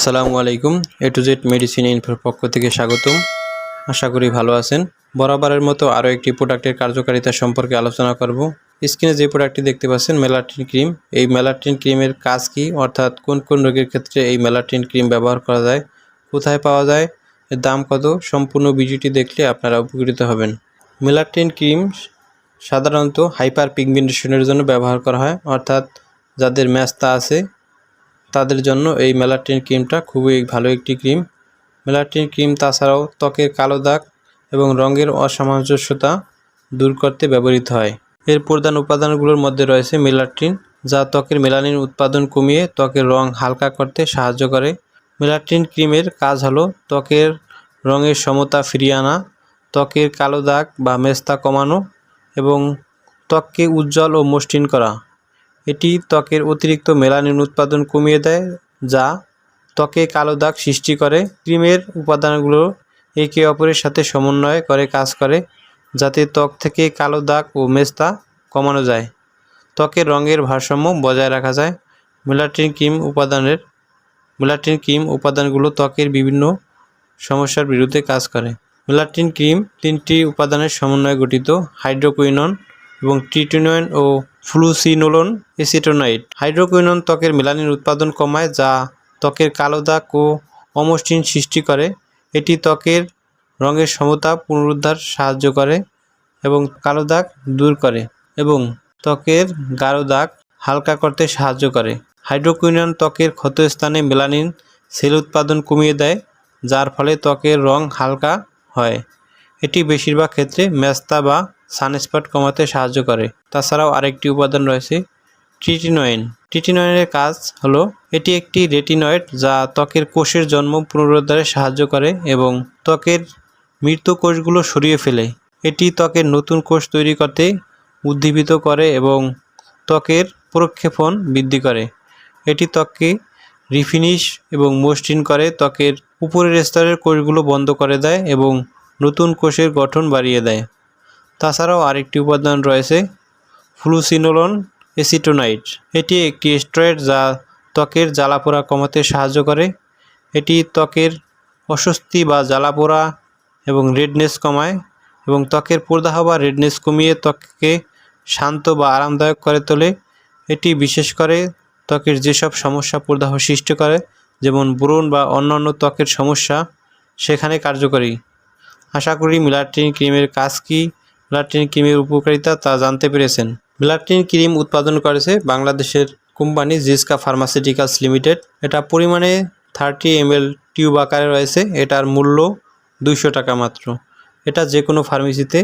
আসসালামু আলাইকুম A to Z medicine ইনফোর পক্ষ থেকে স্বাগতম। আশা করি ভালো আছেন। বরাবরের মতো আরও একটি প্রোডাক্টের কার্যকারিতা সম্পর্কে আলোচনা করব। স্কিনে যে প্রোডাক্টটি দেখতে পাচ্ছেন মেলাটিন ক্রিম। এই মেলাটিন ক্রিমের কাজ কি? অর্থাৎ কোন কোন রোগের ক্ষেত্রে এই মেলাটিন ক্রিম ব্যবহার করা যায়? কোথায় পাওয়া যায়? এর দাম কত? সম্পূর্ণ ভিডিওটি দেখলে আপনারা উপকৃত হবেন। মেলাটিন ক্রিম সাধারণত হাইপার পিগমেন্টেশনের জন্য ব্যবহার করা হয়। অর্থাৎ যাদের ম্যাস্তা আছে তাদের জন্য এই মেলাটিন ক্রিমটা খুবই ভালো একটি ক্রিম। মেলাটিন ক্রিম তাছাড়াও ত্বকের কালো দাগ এবং রঙের অসামঞ্জস্যতা দূর করতে ব্যবহৃত হয়। এর প্রধান উপাদানগুলোর মধ্যে রয়েছে মেলাটিন, যা ত্বকের মেলানিন উৎপাদন কমিয়ে ত্বকের রং হালকা করতে সাহায্য করে। মেলাটিন ক্রিমের কাজ হলো ত্বকের রঙের সমতা ফিরিয়ে আনা, ত্বকের কালো দাগ বা মেস্তা কমানো এবং ত্বককে উজ্জ্বল ও মসৃণ করা। এটি ত্বকের অতিরিক্ত মেলানিন উৎপাদন কমিয়ে দেয়, যা ত্বকে কালো দাগ সৃষ্টি করে। ক্রিমের উপাদানগুলো একে অপরের সাথে সমন্বয় করে কাজ করে, যাতে ত্বক থেকে কালো দাগ ও মেস্তা কমানো যায়। ত্বকের রঙের ভারসাম্য বজায় রাখা যায়। মেলাটিন ক্রিম উপাদানের, মেলাটিন ক্রিম উপাদানগুলো ত্বকের বিভিন্ন সমস্যার বিরুদ্ধে কাজ করে। মেলাটিন ক্রিম তিনটি উপাদানের সমন্বয়ে গঠিত। হাইড্রোকুইনন এবং ট্রিটিনোয়েন ও ফ্লুসিনোলন এসিটোনাইট। হাইড্রোকুইনন ত্বকের মেলানিন উৎপাদন কমায়, যা ত্বকের কালো দাগ ও অমসৃণ সৃষ্টি করে। এটি ত্বকের রঙের সমতা পুনরুদ্ধার সাহায্য করে এবং কালো দাগ দূর করে এবং ত্বকের গাঢ় দাগ হালকা করতে সাহায্য করে। হাইড্রোকুইনন ত্বকের ক্ষতস্থানে মেলানিন সেল উৎপাদন কমিয়ে দেয়, যার ফলে ত্বকের রং হালকা হয়। এটি বেশিরভাগ ক্ষেত্রে ম্যাস্তা বা সানস্পট কমাতে সাহায্য করে। তাছাড়াও আরেকটি উপাদান রয়েছে ট্রিটিনয়েন। ট্রিটিনয়েনের কাজ হলো, এটি একটি রেটিনয়েড যা ত্বকের কোষের জন্ম পুনরুদ্ধারে সাহায্য করে এবং ত্বকের মৃত কোষগুলো সরিয়ে ফেলে। এটি ত্বকের নতুন কোষ তৈরি করতে উদ্দীপিত করে এবং ত্বকের প্রক্ষেপণ বৃদ্ধি করে। এটি ত্বককে রিফিনিশ এবং মসৃণ করে, ত্বকের উপরের স্তরের কোষগুলো বন্ধ করে দেয় এবং নতুন কোষের গঠন বাড়িয়ে দেয়। তাছাড়াও আরেকটি উপাদান রয়েছে ফ্লুসিনোলন এসিটোনাইট এটি একটি স্টেরয়েড যা ত্বকের জ্বালাপোড়া কমাতে সাহায্য করে। এটি ত্বকের অস্বস্তি বা জ্বালাপোড়া এবং রেডনেস কমায় এবং ত্বকের প্রদাহ বা রেডনেস কমিয়ে ত্বককে শান্ত বা আরামদায়ক করে তোলে। এটি বিশেষ করে ত্বকের যেসব সমস্যা প্রদাহ সৃষ্টি করে, যেমন ব্রণ বা অন্যান্য ত্বকের সমস্যা, সেখানে কার্যকরী। আশা করি মিলাটিন ক্রিমের কাজ কী? মিলাটিন ক্রিমের উপকারিতা তা জানতে পেরেছেন। মিলাটিন ক্রিম উৎপাদন করেছে বাংলাদেশের কোম্পানি জিসকা ফার্মাসিউটিক্যালস লিমিটেড এটা পরিমাণে থার্টি এম টিউব আকারে রয়েছে। এটার মূল্য দুইশো টাকা মাত্র। এটা যে কোনো ফার্মেসিতে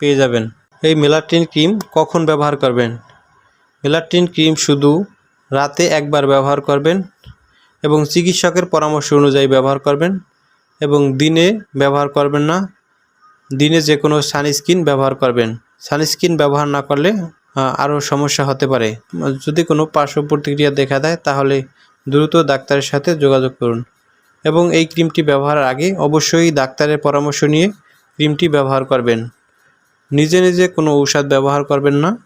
পেয়ে যাবেন। এই মেলাটিন ক্রিম কখন ব্যবহার করবেন? মেলাটিন ক্রিম শুধু রাতে একবার ব্যবহার করবেন এবং চিকিৎসকের পরামর্শ অনুযায়ী ব্যবহার করবেন এবং দিনে ব্যবহার করবেন না। দিনে যে কোনো সানস্ক্রিন ব্যবহার করবেন। সানস্ক্রিন ব্যবহার না করলে আরও সমস্যা হতে পারে। যদি কোনো পার্শ্ব প্রতিক্রিয়া দেখা দেয়, তাহলে দ্রুত ডাক্তারের সাথে যোগাযোগ করুন। এবং এই ক্রিমটি ব্যবহারের আগে অবশ্যই ডাক্তারের পরামর্শ নিয়ে ক্রিমটি ব্যবহার করবেন। নিজে নিজে কোনো ঔষধ ব্যবহার করবেন না।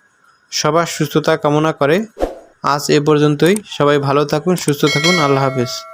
সবার সুস্থতা কামনা করে। আজ এ পর্যন্তই। সবাই ভালো থাকুন, সুস্থ থাকুন। আল্লাহ হাফেজ।